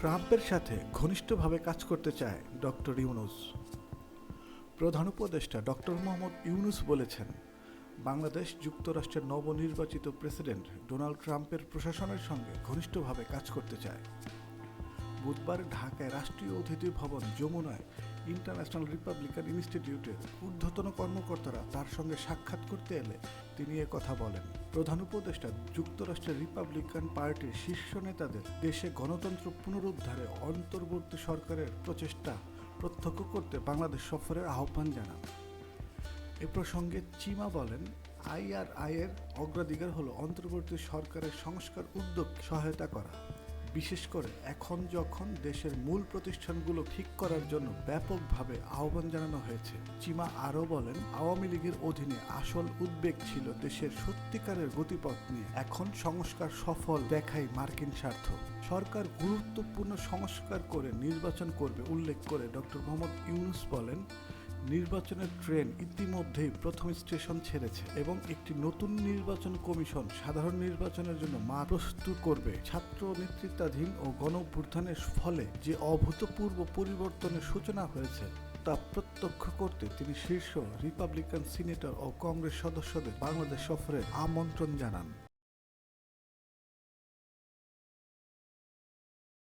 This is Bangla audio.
ট্রাম্পের সাথে ঘনিষ্ঠভাবে কাজ করতে চায় ডক্টর ইউনুস। প্রধান উপদেষ্টা ডক্টর মোহাম্মদ ইউনুস বলেছেন, বাংলাদেশ যুক্তরাষ্ট্রের নবনির্বাচিত প্রেসিডেন্ট ডোনাল্ড ট্রাম্পের প্রশাসনের সঙ্গে ঘনিষ্ঠভাবে কাজ করতে চায়। বুধবার ঢাকায় রাষ্ট্রীয় অতিথি ভবন যমুনায় ইন্টারন্যাশনাল রিপাবলিকান ইনস্টিটিউটের ঊর্ধ্বতন কর্মকর্তারা তার সঙ্গে সাক্ষাৎ করতে এলে তিনি কথা বলেন। প্রধান উপদেষ্টা যুক্তরাষ্ট্রের রিপাবলিকান পার্টির শীর্ষ নেতাদের দেশে গণতন্ত্র পুনরুদ্ধারে অন্তর্বর্তী সরকারের প্রচেষ্টা প্রত্যক্ষ করতে বাংলাদেশ সফরের আহ্বান জানান। এ প্রসঙ্গে চিমা বলেন আইআরআই এর অগ্রাধিকার হলো অন্তর্বর্তী সরকারের সংস্কার উদ্যোগ সহায়তা করা। বিশেষ করে এখন যখন দেশের মূল প্রতিষ্ঠানগুলো ঠিক করার জন্য ব্যাপকভাবে আহ্বান জানানো হয়েছে, চিমা আরও বলেন, আওয়ামী লীগের অধীনে আসল উদ্বেগ ছিল দেশের সত্যিকারের গতিপথ নিয়ে। এখন সংস্কার সফল দেখাই মার্কিন স্বার্থ। সরকার গুরুত্বপূর্ণ সংস্কার করে নির্বাচন করবে, উল্লেখ করে ডক্টর মোহাম্মদ ইউনুস বলেন নির্বাচনের ট্রেন ইতিমধ্যেই প্রথম স্টেশন ছেড়েছে এবং একটি নতুন নির্বাচন কমিশন সাধারণ নির্বাচনের জন্য মা প্রস্তুত করবে। ছাত্র নেতৃত্বাধীন ও গণঅভ্যুত্থানের ফলে যে অভূতপূর্ব পরিবর্তনের সূচনা হয়েছে, তা প্রত্যক্ষ করতে তিনি শীর্ষ রিপাবলিকান সিনেটর ও কংগ্রেস সদস্যদের বাংলাদেশ সফরের আমন্ত্রণ জানান।